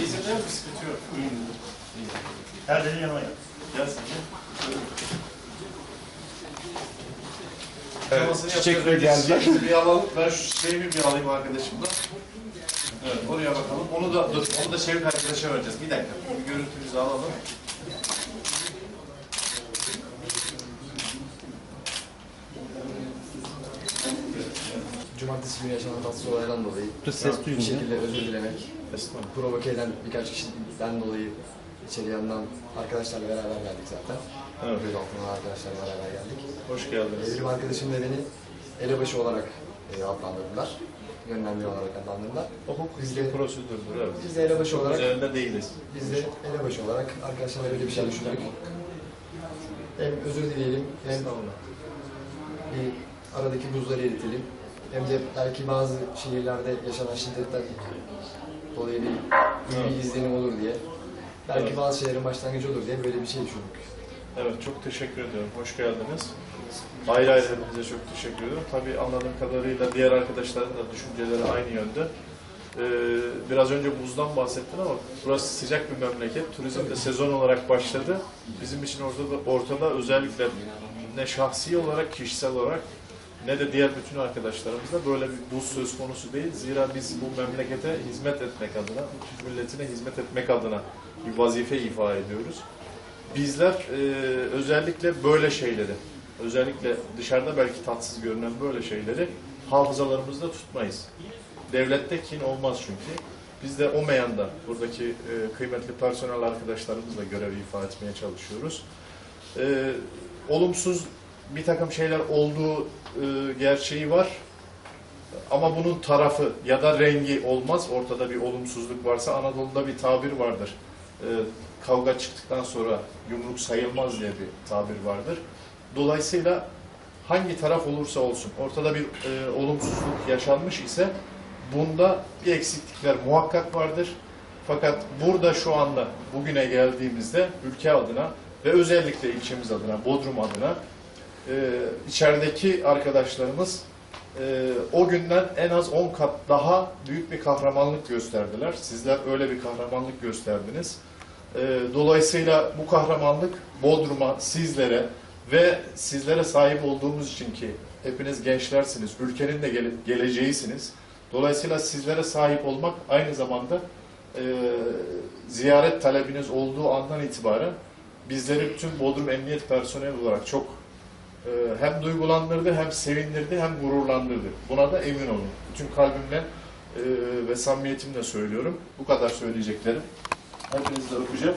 İyisin değil mi? Bir alalım. Ben şu çiçeğimi bir alayım arkadaşımdan. Evet, oraya bakalım. Onu da dur, onu da Şevik arkadaşa vereceğiz. Bir dakika. Bir görüntümüzü alalım. Cumartesi günü yaşanan tatsız olaydan dolayı Ses bir ya. şekilde özür dilemek, Estağfurullah. provoke eden birkaç kişiden dolayı içeri alınan arkadaşlarla beraber geldik zaten. Evet. Böyle arkadaşlarla beraber geldik. Hoş geldiniz. Evrim arkadaşım ve beni elebaşı olarak e, adlandırdılar. Yönlendirme olarak adlandırdılar. Hukuk Biz de, prosedürdür. Evet. biz de elebaşı olarak Üzerinde değiliz. Biz de elebaşı olarak arkadaşlarla böyle bir şey düşündük. Hem özür dileyelim hem bir aradaki buzları eritelim. Hem de belki bazı şehirlerde yaşanan şiddetten dolayı bir iyi bir izlenim olur diye. Belki Evet. bazı şeylerin başlangıcı olur diye böyle bir şey düşündük. Evet, çok teşekkür ediyorum. Hoş geldiniz. Ayrı ayrı hepinize çok teşekkür ediyorum. Tabii anladığım kadarıyla diğer arkadaşların da düşünceleri aynı yönde. Ee, biraz önce buzdan bahsettin ama burası sıcak bir memleket. Turizm de sezon olarak başladı. Bizim için ortada, ortada özellikle ne şahsi olarak, kişisel olarak ne de diğer bütün arkadaşlarımızda böyle bir buz söz konusu değil. Zira biz bu memlekete hizmet etmek adına, milletine hizmet etmek adına bir vazife ifa ediyoruz. Bizler e, özellikle böyle şeyleri, özellikle dışarıda belki tatsız görünen böyle şeyleri hafızalarımızda tutmayız. Devlette kin olmaz çünkü. Biz de o meyanda buradaki e, kıymetli personel arkadaşlarımızla görevi ifa etmeye çalışıyoruz. E, olumsuz bir takım şeyler olduğu e, gerçeği var. Ama bunun tarafı ya da rengi olmaz. Ortada bir olumsuzluk varsa Anadolu'da bir tabir vardır. E, kavga çıktıktan sonra yumruk sayılmaz diye bir tabir vardır. Dolayısıyla hangi taraf olursa olsun ortada bir e, olumsuzluk yaşanmış ise bunda bir eksiklikler muhakkak vardır. Fakat burada şu anda bugüne geldiğimizde ülke adına ve özellikle ilçemiz adına, Bodrum adına e, içerideki arkadaşlarımız e, o günden en az 10 kat daha büyük bir kahramanlık gösterdiler. Sizler öyle bir kahramanlık gösterdiniz. E, dolayısıyla bu kahramanlık Bodrum'a, sizlere ve sizlere sahip olduğumuz için ki hepiniz gençlersiniz, ülkenin de gele- geleceğisiniz. Dolayısıyla sizlere sahip olmak aynı zamanda e, ziyaret talebiniz olduğu andan itibaren bizleri bütün Bodrum Emniyet personeli olarak çok hem duygulandırdı, hem sevindirdi, hem gururlandırdı. Buna da emin olun. Bütün kalbimle e, ve samimiyetimle söylüyorum. Bu kadar söyleyeceklerim. Hepinizi öpeceğim.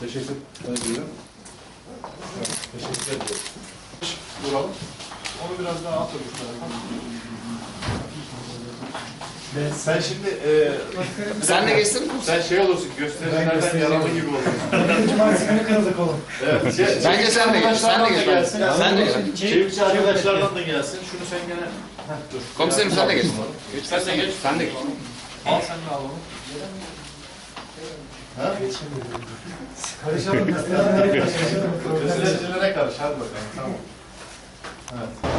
Teşekkür. Evet, Teşekkür ediyorum. Duralım. Onu biraz daha Sen şimdi e, Sen de geçsin mi? sen şey olursun, gösterilerden yaralı gibi olursun. Cumartesi günü kırıldı kolum. Evet, şey, Bence sen de geç, sen de geç. gelsin. Sen de geç. Çevikçi arkadaşlardan da gelsin. Şunu sen gene... Heh, dur. Komiserim sen de geç. Sen de geç. Sen de geç. Al sen de al onu. Ha? Karışalım. Gazetecilere karış. Hadi bakalım. Tamam. Evet.